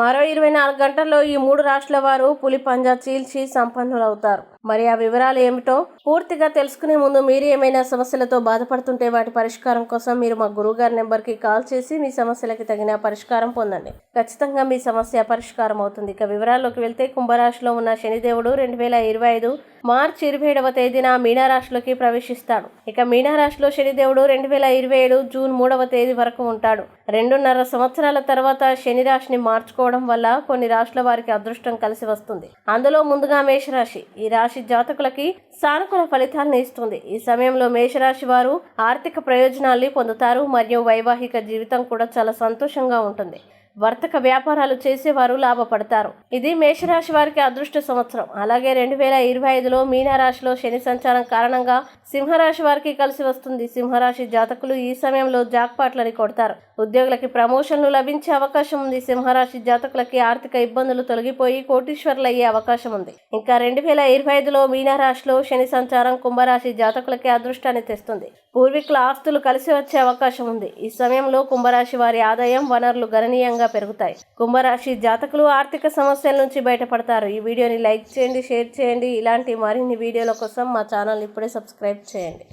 మరో ఇరవై నాలుగు గంటల్లో ఈ మూడు రాష్ట్రాల వారు పులి పంజా చీల్చి సంపన్నులవుతారు. మరి ఆ వివరాలు ఏమిటో పూర్తిగా తెలుసుకునే ముందు మీరు ఏమైనా సమస్యలతో బాధపడుతుంటే వాటి పరిష్కారం కోసం మీరు మా గురువుగారి నెంబర్కి కాల్ చేసి మీ సమస్యలకి తగిన పరిష్కారం పొందండి. ఖచ్చితంగా మీ సమస్య పరిష్కారం అవుతుంది. ఇక వివరాల్లోకి వెళ్తే కుంభరాశిలో ఉన్న శనిదేవుడు రెండు వేల ఇరవై ఐదు మార్చి ఇరవై ఏడవ తేదీన మీనారాశిలోకి ప్రవేశిస్తాడు. ఇక మీనారాశిలో శనిదేవుడు రెండు వేల ఇరవై ఏడు జూన్ మూడవ తేదీ వరకు ఉంటాడు. రెండున్నర సంవత్సరాల తర్వాత శని రాశిని మార్చుకోవడం వల్ల కొన్ని రాశుల వారికి అదృష్టం కలిసి వస్తుంది. అందులో ముందుగా మేషరాశి. ఈ రాశి జాతకులకి సానుకూల ఫలితాలను ఇస్తుంది. ఈ సమయంలో మేషరాశి వారు ఆర్థిక ప్రయోజనాల్ని పొందుతారు మరియు వైవాహిక జీవితం కూడా చాలా సంతోషంగా ఉంటుంది. వర్తక వ్యాపారాలు చేసేవారు లాభపడతారు. ఇది మేషరాశి వారికి అదృష్ట సంవత్సరం. అలాగే రెండు వేల ఇరవై ఐదులో మీనరాశిలో శని సంచారం కారణంగా సింహరాశి వారికి కలిసి వస్తుంది. సింహరాశి జాతకులు ఈ సమయంలో జాక్పాట్లని కొడతారు. ఉద్యోగులకి ప్రమోషన్లు లభించే అవకాశం ఉంది. సింహరాశి జాతకులకి ఆర్థిక ఇబ్బందులు తొలగిపోయి కోటీశ్వర్లు అయ్యే అవకాశం ఉంది. ఇంకా రెండు వేల ఇరవై ఐదులో మీనరాశిలో శని సంచారం కుంభరాశి జాతకులకి అదృష్టాన్ని తెస్తుంది. పూర్వీకుల ఆస్తులు కలిసి వచ్చే అవకాశం ఉంది. ఈ సమయంలో కుంభరాశి వారి ఆదాయం వనరులు గణనీయంగా పెరుగుతాయి. కుంభరాశి జాతకులు ఆర్థిక సమస్యల నుంచి బయటపడతారు. ఈ వీడియోని లైక్ చేయండి షేర్ చేయండి. ఇలాంటి మరిన్ని వీడియోల కోసం మా ఛానల్ ఇప్పుడే సబ్స్క్రైబ్ చేయండి.